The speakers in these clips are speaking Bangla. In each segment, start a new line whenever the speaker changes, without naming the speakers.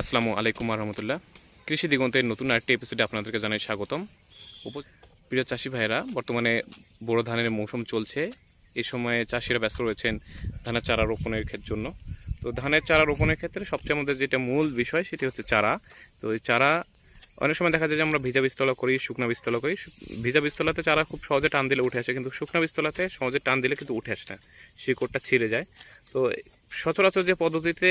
আসসালামু আলাইকুম রহমতুল্লাহ কৃষি দিগন্তের নতুন আরেকটি এপিসোডে আপনাদেরকে জানাই স্বাগতম। প্রিয় চাষি ভাইয়েরা, বর্তমানে বোরো ধানের মৌসুম চলছে। এই সময়ে চাষিরা ব্যস্ত রয়েছেন ধানের চারা রোপণের জন্য। তো ধানের চারা রোপণের ক্ষেত্রে সবচেয়ে আমাদের যেটা মূল বিষয় সেটি হচ্ছে চারা। তো এই চারা, অনেক সময় দেখা যায় যে আমরা ভিজা বীজতলা করি, শুকনা বীজতলা করি। ভিজা বিস্তলাতে চারা খুব সহজে টান দিলে উঠে আসে, কিন্তু শুকনা বিস্তলাতে সহজে টান দিলে কিন্তু উঠে আসে না। শিকড়টা ছিঁড়ে যায়। তো সচরাচর যে পদ্ধতিতে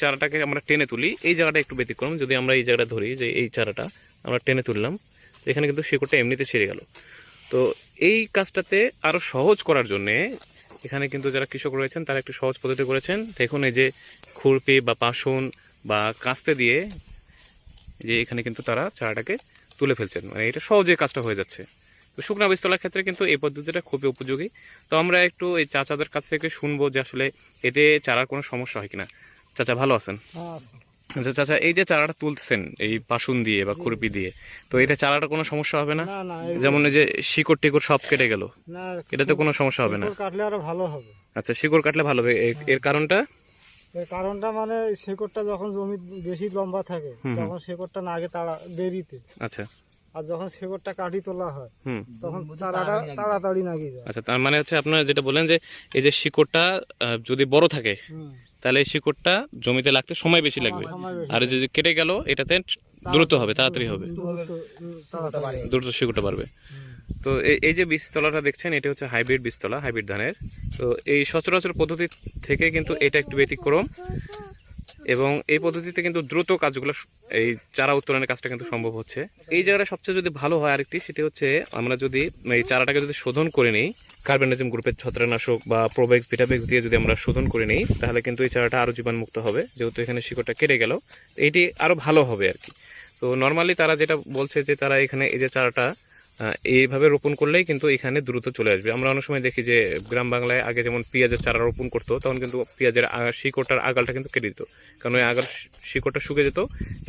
চারাটাকে আমরা টেনে তুলি। এই জায়গাটা একটু ব্যতিক্রম, যদি আমরা এই জায়গাটা ধরি যে এই চারাটা, আমরা টেনে তুললাম এখানে কিন্তু শিকড়টা এমনিতে ছেড়ে গেল। তো এই কাজটাতে আরও সহজ করার জন্যে এখানে কিন্তু যারা কৃষক রয়েছেন, তারা একটু সহজ পদ্ধতি করেছেন। দেখুন, এই যে খুরপি বা পাশন বা কাস্তে দিয়ে যে এখানে কিন্তু তারা চারাটাকে তুলে ফেলছেন। মানে এটা সহজে কাজটা হয়ে যাচ্ছে। তো শুকনা বীজতলার ক্ষেত্রে কিন্তু এই পদ্ধতিটা খুবই উপযোগী। তো আমরা একটু এই চাচাদের কাছ থেকে শুনব যে আসলে এতে চারার কোনো সমস্যা হয় কিনা। চাচা ভালো আছেন? আচ্ছা চাচা এই যে চারাটা তুলতেছেন এই পাশুন দিয়ে বা খুরপি দিয়ে তো এটা চারাটা কোনো সমস্যা হবে না? যেমন এই যে শিকড় টিকড় সব কেটে গেল? এটাতে কোনো সমস্যা হবে না?
কাটলে আরও ভালো হবে।
আচ্ছা শিকড় কাটলে ভালো হবে। এর- কারণটা?
এর কারণটা মানে শিকড়টা যখন জমি বেশি লম্বা থাকে তখন শিকড়টা না আগে তাড়া দেরিতে
আচ্ছা।
আর যখন শিকড়টা কাটি তোলা হয় তখন চারাটা তাড়াতাড়ি নাগিয়ে যায়।
আচ্ছা তার মানে হচ্ছে আপনারা যেটা বলেন যে এই যে শিকড়টা যদি বড় থাকে। তাহলে এই শিকড়টা জমিতে লাগতে সময় বেশি লাগবে। আর যে কেটে গেল এটাতে দ্রুত হবে তাড়াতাড়ি হবে।
দ্রুত,
শিকড়টা বাড়বে। তো এই- এই যে বীজতলাটা দেখছেন এটা হচ্ছে হাইব্রিড বীজতলা হাইব্রিড ধানের। তো এই সচরাচর পদ্ধতি থেকে কিন্তু এটা একটু ব্যতিক্রম। এবং এই পদ্ধতিতে কিন্তু দ্রুত কাজগুলো এই চারা উত্তোলনের কাজটা কিন্তু সম্ভব হচ্ছে। এই জায়গাটা সবচেয়ে যদি ভালো হয় আরেকটি, সেটি হচ্ছে আমরা যদি এই চারাটাকে যদি শোধন করে নিই কার্বনিজম গ্রুপের ছত্রাকনাশক বা প্রোবেক্স ভিটাবেক্স দিয়ে যদি আমরা শোধন করে নিই, তাহলে কিন্তু এই চারাটা আরও জীবাণুমুক্ত হবে, যেহেতু এখানে শিকড়টা কেটে গেল। এটি আরও ভালো হবে আর কি তো নর্মালি তারা যেটা বলছে যে তারা এখানে এই যে চারাটা এইভাবে রোপণ করলেই কিন্তু এখানে দ্রুত চলে আসবে। আমরা অনেক সময় দেখি যে গ্রাম বাংলায় আগে যেমন পেঁয়াজের চারা রোপণ করতো, তখন কিন্তু পেঁয়াজের শিকড়টার আগালটা কিন্তু কেটে দিত। কারণ ওই আগাল শিকড়টা শুকে যেত,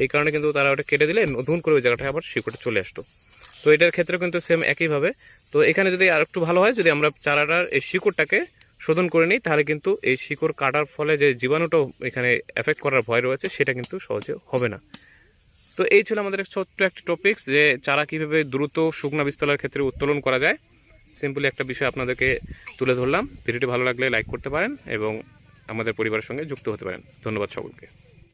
এই কারণে কিন্তু তারা ওটা কেটে দিলে নতুন করে ওই জায়গাটায় আবার শিকড়টা চলে আসতো। তো এটার ক্ষেত্রে কিন্তু সেম একইভাবে। তো এখানে যদি আর একটু ভালো হয়, যদি আমরা চারাটার এই শিকড়টাকে শোধন করে নিই, তাহলে কিন্তু এই শিকড় কাটার ফলে যে জীবাণুটাও এখানে এফেক্ট করার ভয় রয়েছে, সেটা কিন্তু সহজে হবে না। তো এই ছিল আমাদের ছোট্ট একটি টপিকস যে চারা কীভাবে দ্রুত শুকনা বিস্তলার ক্ষেত্রে উত্তোলন করা যায়। সিম্পলি একটা বিষয় আপনাদেরকে তুলে ধরলাম। ভিডিওটি ভালো লাগলে লাইক করতে পারেন এবং আমাদের পরিবারের সঙ্গে যুক্ত হতে পারেন। ধন্যবাদ সকলকে।